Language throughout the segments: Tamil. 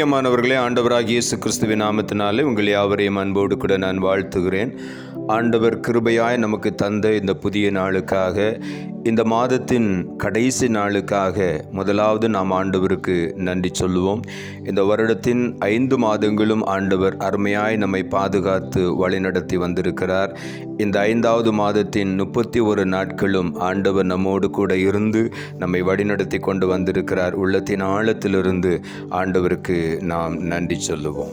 பிரியமானவர்களே ஆண்டவராகிய இயேசு கிறிஸ்துவின் நாமத்தினாலே உங்கள் யாவரையும் அன்போடு கூட நான் வாழ்த்துகிறேன். ஆண்டவர் கிருபையாய் நமக்கு தந்த இந்த புதிய நாளுக்காக இந்த மாதத்தின் கடைசி நாளுக்காக முதலாவது நாம் ஆண்டவருக்கு நன்றி சொல்லுவோம். இந்த வருடத்தின் ஐந்து மாதங்களும் ஆண்டவர் அருமையாய் நம்மை பாதுகாத்து வழிநடத்தி வந்திருக்கிறார். இந்த ஐந்தாவது மாதத்தின் முப்பத்தி ஒரு நாட்களும் ஆண்டவர் நம்மோடு கூட இருந்து நம்மை வழிநடத்தி கொண்டு வந்திருக்கிறார். உள்ளத்தின் ஆழத்திலிருந்து ஆண்டவருக்கு நாம் நன்றி சொல்லுவோம்.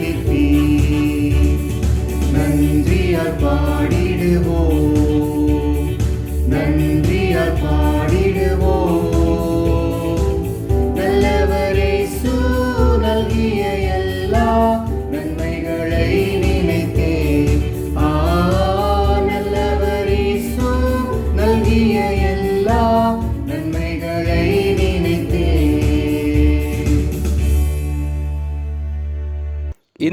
அவனியோர் கழிப்பீர் நன்றியால் பாடிடுவோம் நன்றியால்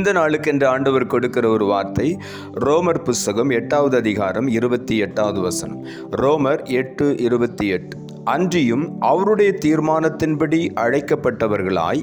இந்த நாளுக்கென்று ஆண்டவர் கொடுக்கிற ஒரு வார்த்தை ரோமர் புஸ்தகம் எட்டாவது அதிகாரம் இருபத்தி எட்டாவது வசனம். ரோமர் எட்டு இருபத்தி எட்டு. அன்றியும் அவருடைய தீர்மானத்தின்படி அழைக்கப்பட்டவர்களாய்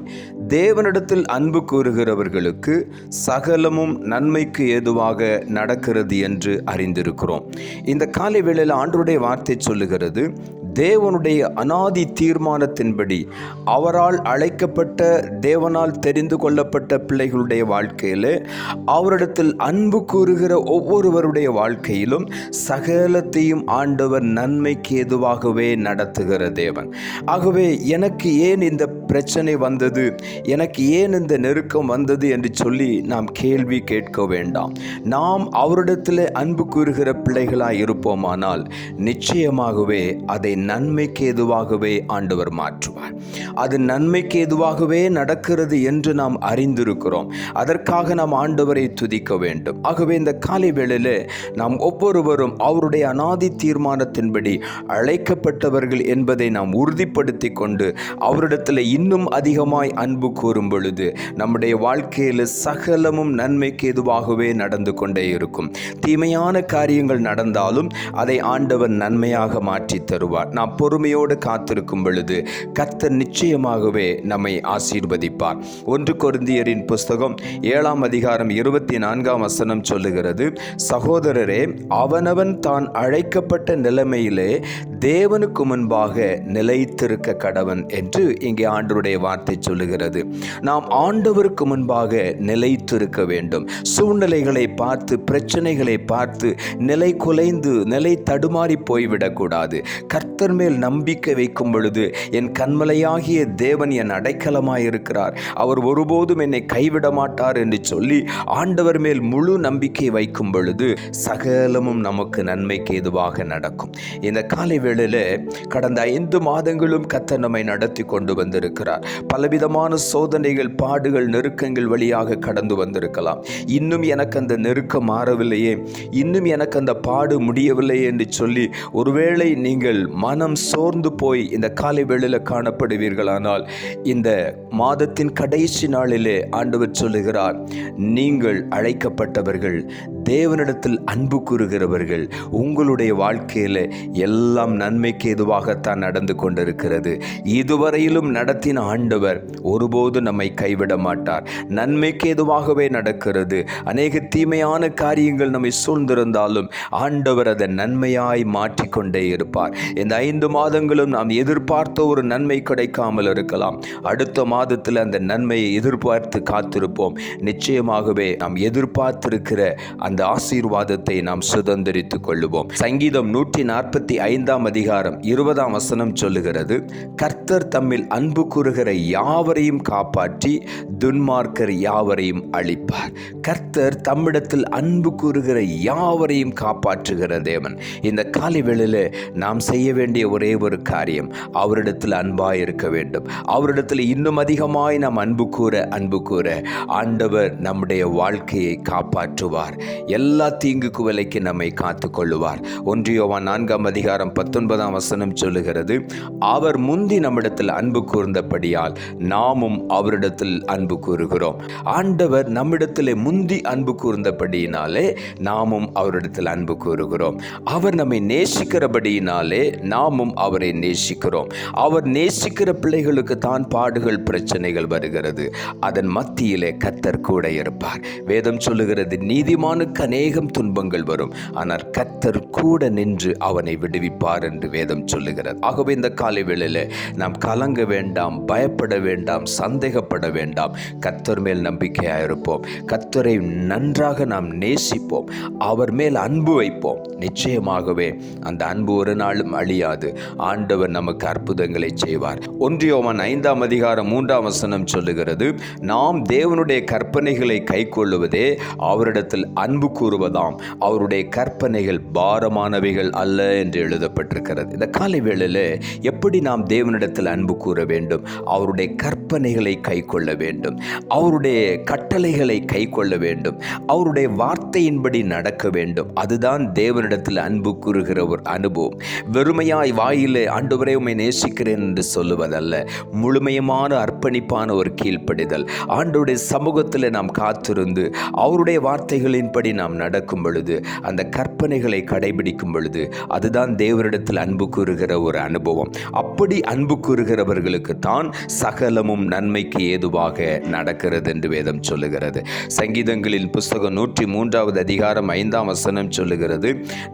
தேவனிடத்தில் அன்பு கூறுகிறவர்களுக்கு சகலமும் நன்மைக்கு ஏதுவாக நடக்கிறது என்று அறிந்திருக்கிறோம். இந்த காலை வேளையில் ஆண்டருடைய வார்த்தை சொல்லுகிறது தேவனுடைய அனாதி தீர்மானத்தின்படி அவரால் அழைக்கப்பட்ட தேவனால் தெரிந்து கொள்ளப்பட்ட பிள்ளைகளுடைய வாழ்க்கையில் அவரிடத்தில் அன்பு கூறுகிற ஒவ்வொருவருடைய வாழ்க்கையிலும் சகலத்தையும் ஆண்டவர் நன்மைக்கு ஏதுவாகவே நடத்துகிற தேவன். ஆகவே எனக்கு ஏன் இந்த பிரச்சனை வந்தது? எனக்கு ஏன் இந்த நெருக்கம் வந்தது என்று சொல்லி நாம் கேள்வி கேட்க வேண்டாம். நாம் அவரிடத்தில் அன்பு கூறுகிற பிள்ளைகளாக இருப்போமானால் நிச்சயமாகவே அதை நன்மைக்கு ஏதுவாகவே ஆண்டவர் மாற்றுவார். அது நன்மைக்கு ஏதுவாகவே நடக்கிறது என்று நாம் அறிந்திருக்கிறோம். அதற்காக நாம் ஆண்டவரை துதிக்க வேண்டும். ஆகவே இந்த காலை வேளையில் நாம் ஒவ்வொருவரும் அவருடைய அனாதி தீர்மானத்தின்படி அழைக்கப்பட்டவர்கள் என்பதை நாம் உறுதிப்படுத்தி கொண்டு அவரிடத்தில் இன்னும் அதிகமாய் அன்பு கூறும் பொழுது நம்முடைய வாழ்க்கையில் சகலமும் நன்மைக்கு எதுவாகவே நடந்து கொண்டே இருக்கும். தீமையான காரியங்கள் நடந்தாலும் அதை ஆண்டவர் நன்மையாக மாற்றி தருவார். நாம் பொறுமையோடு காத்திருக்கும் பொழுது கர்த்தர் நிச்சயமாகவே நம்மை ஆசீர்வதிப்பார். ஒன்று கொருந்தியரின் புஸ்தகம் ஏழாம் அதிகாரம் இருபத்தி நான்காம் வசனம் சொல்லுகிறது சகோதரரே அவனவன் தான் அழைக்கப்பட்ட நிலைமையிலே தேவனுக்கு முன்பாக நிலைத்திருக்க கடவன் என்று இங்கே ஆண்டவருடைய வார்த்தை சொல்லுகிறது. நாம் ஆண்டவருக்கு முன்பாக நிலைத்திருக்க வேண்டும். சூழ்நிலைகளை பார்த்து பிரச்சனைகளை பார்த்து நிலை குலைந்து நிலை தடுமாறி போய்விடக்கூடாது கர்த்தர் மேல் நம்பிக்கை வைக்கும் பொழுது என் கண்மலையாகிய தேவன் என் அடைக்கலமாயிருக்கிறார் அவர் ஒருபோதும் என்னை கைவிட மாட்டார் என்று சொல்லி ஆண்டவர் மேல் முழு நம்பிக்கை வைக்கும் பொழுது சகலமும் நமக்கு நன்மைக்கு எதுவாக நடக்கும். இந்த காலை நாட்களிலே கடந்த ஐந்து மாதங்களும் கத்த நம்மை நடத்தி கொண்டு வந்திருக்கிறார். பலவிதமான சோதனைகள் பாடுகள் நெருக்கங்கள் வழியாக கடந்து வந்திருக்கலாம். இன்னும் எனக்கு அந்த நெருக்கம் மாறவில்லையே. இன்னும் எனக்கு அந்த பாடு முடியவில்லையே என்று சொல்லி ஒருவேளை நீங்கள் மனம் சோர்ந்து போய் இந்த காலை வேளையில் காணப்படுவீர்களானால் இந்த மாதத்தின் கடைசி நாளிலே ஆண்டவர் சொல்லுகிறார் நீங்கள் அழைக்கப்பட்டவர்கள் தேவனிடத்தில் அன்பு கூறுகிறவர்கள் உங்களுடைய வாழ்க்கையில் எல்லாம் நன்மைக்கு எதுவாகத்தான் நடந்து கொண்டிருக்கிறது. இதுவரையிலும் நடத்தின ஆண்டவர் ஒருபோது நம்மை கைவிட மாட்டார். நன்மைக்கு எதுவாகவே நடக்கிறது. அநேக தீமையான காரியங்கள் நம்மை சூழ்ந்திருந்தாலும் ஆண்டவர் அதை நன்மையாய் மாற்றிக்கொண்டே இருப்பார். இந்த ஐந்து மாதங்களும் நாம் எதிர்பார்த்த ஒரு நன்மை கிடைக்காமல் இருக்கலாம். அடுத்த மாதத்தில் அந்த நன்மையை எதிர்பார்த்து காத்திருப்போம். நிச்சயமாகவே நாம் எதிர்பார்த்திருக்கிற அந்த அந்த ஆசீர்வாதத்தை நாம் சுதந்திரித்துக் கொள்ளுவோம். சங்கீதம் நூற்றி நாற்பத்தி ஐந்தாம் அதிகாரம் இருபதாம் வசனம் சொல்லுகிறது கர்த்தர் தம்மில் அன்பு கூறுகிற யாவரையும் காப்பாற்றி துன்மார்க்கர் யாவரையும் அழிப்பார். கர்த்தர் தம்மிடத்தில் அன்பு கூறுகிற யாவரையும் காப்பாற்றுகிற தேவன். இந்த காலை வேளையில் நாம் செய்ய வேண்டிய ஒரே ஒரு காரியம் அவரிடத்தில் அன்பாய் இருக்க வேண்டும். அவரிடத்தில் இன்னும் அதிகமாய் நாம் அன்பு கூற அன்பு கூற ஆண்டவர் நம்முடைய வாழ்க்கையை காப்பாற்றுவார். எல்லா தீங்குக்கு விலைக்கு நம்மை காத்து கொள்ளுவார் ஒன்றியோவா நான்காம் அதிகாரம் பத்தொன்பதாம் வசனம் சொல்லுகிறது அவர் முந்தி நம்மிடத்தில் அன்பு கூர்ந்தபடியால் நாமும் அவரிடத்தில் அன்பு கூறுகிறோம். ஆண்டவர் நம்மிடத்தில் முந்தி அன்பு கூர்ந்தபடியினாலே நாமும் அவரிடத்தில் அன்பு கூறுகிறோம். அவர் நம்மை நேசிக்கிறபடியினாலே நாமும் அவரை நேசிக்கிறோம். அவர் நேசிக்கிற பிள்ளைகளுக்கு தான் பாடுகள் பிரச்சனைகள் வருகிறது. அதன் மத்தியிலே கத்தர் கூட இருப்பார். வேதம் சொல்லுகிறது நீதிமானுக்கு அநேகம் துன்பங்கள் வரும். ஆனால் கத்தர் கூட நின்று அவனை விடுவிப்பார் என்று வேதம் சொல்லுகிறது. ஆகவே இந்த காலை வேளையில் நாம் கலங்க வேண்டாம் பயப்பட வேண்டாம் சந்தேகப்பட வேண்டாம். கத்தர் மேல் நம்பிக்கையாக இருப்போம். கத்தரை நன்றாக நாம் நேசிப்போம். அவர் மேல் அன்பு வைப்போம். நிச்சயமாகவே அந்த அன்பு ஒரு நாளும் அழியாது. ஆண்டவர் நமக்கு அற்புதங்களை செய்வார். ஒன்றியோவன் ஐந்தாம் அதிகாரம் மூன்றாம் வசனம் சொல்லுகிறது நாம் தேவனுடைய கற்பனைகளை கைக்கொள்ளுவதே அவரிடத்தில் அன்பு கூறுவதாம். அவருடைய கற்பனைகள் பாரமானவைகள் அல்ல என்று எழுதப்பட்டிருக்கிறது. இந்த காலை வேளையில் எப்படி நாம் தேவனிடத்தில் அன்பு கூற வேண்டும்? அவருடைய கற்பனைகளை கைக்கொள்ள வேண்டும். அவருடைய கட்டளைகளை கைக்கொள்ள வேண்டும். அவருடைய வார்த்தையின்படி நடக்க வேண்டும். அதுதான் தேவனிடத்தில் அன்பு கூறுகிற ஒரு அனுபவம். வெறுமையாய் வாயிலே ஆண்டவரே நேசிக்கிறேன் என்று சொல்லுவதல்ல. முழுமையமான அர்ப்பணிப்பான ஒரு கீழ்ப்படிதல். ஆண்டுடைய சமூகத்தில் நாம் காத்திருந்து அவருடைய வார்த்தைகளின்படி நாம் நடக்கும் பொழுது அந்த கற்பனைகளை கடைபிடிக்கும் பொழுது அதுதான் தேவனிடத்தில் அன்பு கூறுகிற ஒரு அனுபவம். அப்படி அன்பு கூறுகிறவர்களுக்கு தான் சகலமும் நன்மைக்கு ஏதுவாக நடக்கிறது என்று வேதம் சொல்லுகிறது. சங்கீதங்களின் புஸ்தகம் நூற்றி மூன்றாவது அதிகாரம் ஐந்தாம் வசனம் சொல்லுகிறது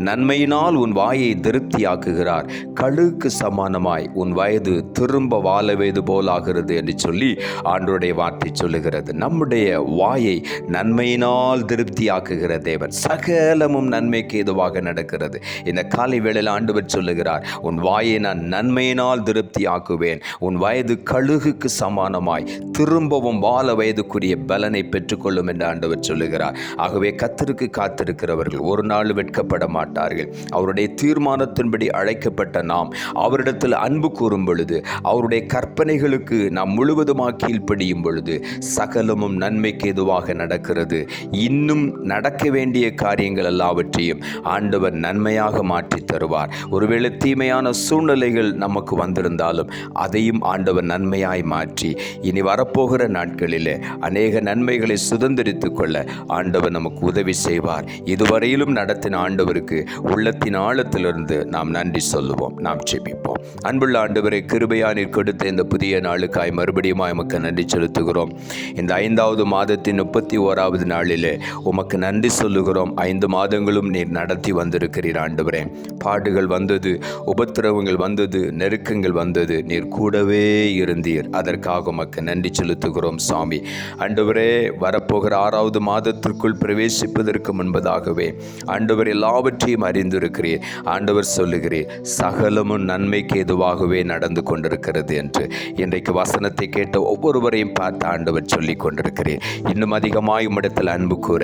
நன்மையினால் உன் வாயை திருப்தியாக்குகிறார் கழுக்கு சமானமாய் உன் வயது திரும்ப வாழவேது போலாகிறது என்று சொல்லி ஆண்டோடைய வார்த்தை சொல்லுகிறது. நம்முடைய வாயை நன்மையினால் திருப்தியாக்குகிறார் இருக்கிற தேவன். சகலமும் நன்மைக்கு ஏதுவாக நடக்கிறது. இந்த காலை வேளையில் ஆண்டவர் சொல்லுகிறார் உன் வாயை நான் நன்மையினால் திருப்தி ஆக்குவேன் உன் வயது கழுகுக்கு சமானமாய் திரும்பவும் வாழ வயதுக்குரிய பலனை பெற்றுக்கொள்ளும் என்று ஆண்டவர் சொல்லுகிறார். ஆகவே கத்திற்கு காத்திருக்கிறவர்கள் ஒரு நாள் வெட்கப்பட மாட்டார்கள். அவருடைய தீர்மானத்தின்படி அழைக்கப்பட்ட நாம் அவரிடத்தில் அன்பு கூறும் பொழுது அவருடைய கற்பனைகளுக்கு நாம் முழுவதுமாக கீழ்ப்படியும் பொழுது சகலமும் நன்மைக்கு எதுவாக நடக்கிறது. இன்னும் நட நடக்க வேண்டிய காரியங்கள் எல்லாவற்றையும் ஆண்டவர் நன்மையாக மாற்றி தருவார். ஒருவேளை தீமையான சூழ்நிலைகள் நமக்கு வந்திருந்தாலும் அதையும் ஆண்டவர் நன்மையாய் மாற்றி இனி வரப்போகிற நாட்களிலே அநேக நன்மைகளை சுதந்திரித்து கொள்ள ஆண்டவர் நமக்கு உதவி செய்வார். இதுவரையிலும் நடத்தின ஆண்டவருக்கு உள்ளத்தின் ஆழத்திலிருந்து நாம் நன்றி சொல்லுவோம். நாம் செபிப்போம் அன்புள்ள ஆண்டவரை கிருபையானில் கொடுத்த இந்த புதிய நாளுக்காய் மறுபடியும் நமக்கு நன்றி செலுத்துகிறோம். இந்த ஐந்தாவது மாதத்தின் முப்பத்தி ஓராவது நாளிலே உமக்கு நன்றி நன்றி சொல்லுகிறோம். ஐந்து மாதங்களும் நீர் நடத்தி வந்திருக்கிறீர் ஆண்டவரே. பாடுகள் வந்தது உபத்திரவங்கள் வந்தது நெருக்கங்கள் வந்தது நீர் கூடவே இருந்தீர். அதற்காக உமக்கு நன்றி செலுத்துகிறோம் சாமி. ஆண்டவரே வரப்போகிற ஆறாவது மாதத்திற்குள் பிரவேசிப்பதற்கு முன்பதாகவே ஆண்டவர் எல்லாவற்றையும் அறிந்திருக்கிறீர். ஆண்டவர் சொல்லுகிறீர் சகலமும் நன்மைக்கு எதுவாகவே நடந்து கொண்டிருக்கிறது என்று. இன்றைக்கு வசனத்தை கேட்ட ஒவ்வொருவரையும் பார்த்து ஆண்டவர் சொல்லி கொண்டிருக்கிறேன் இன்னும் அதிகமாக இடத்தில் அன்பு கூற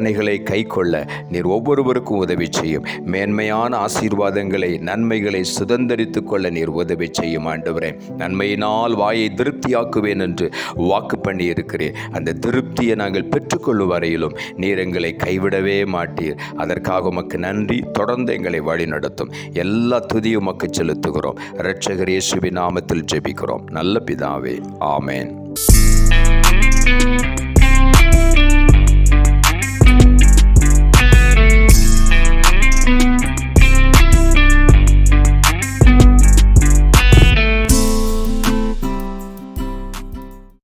கற்பனைகளை கை கொள்ள நீர் ஒவ்வொருவருக்கும் உதவி செய்யும். மேன்மையான ஆசீர்வாதங்களை நன்மைகளை சுதந்திரித்து கொள்ள நீர் உதவி செய்யும் ஆண்டவரே. நன்மையினால் வாயை திருப்தியாக்குவேன் என்று வாக்கு பண்ணி இருக்கிறேன் அந்த திருப்தியை நாங்கள் பெற்றுக்கொள்ளும் வரையிலும் நீர் எங்களை கைவிடவே மாட்டீர். அதற்காக உமக்கு நன்றி. தொடர்ந்து எங்களை வழி நடத்தும் எல்லா துதியும் உமக்கு செலுத்துகிறோம். இரட்சகர் இயேசுவின் நாமத்தில் ஜெபிக்கிறோம். நல்ல பிதாவே. ஆமேன்.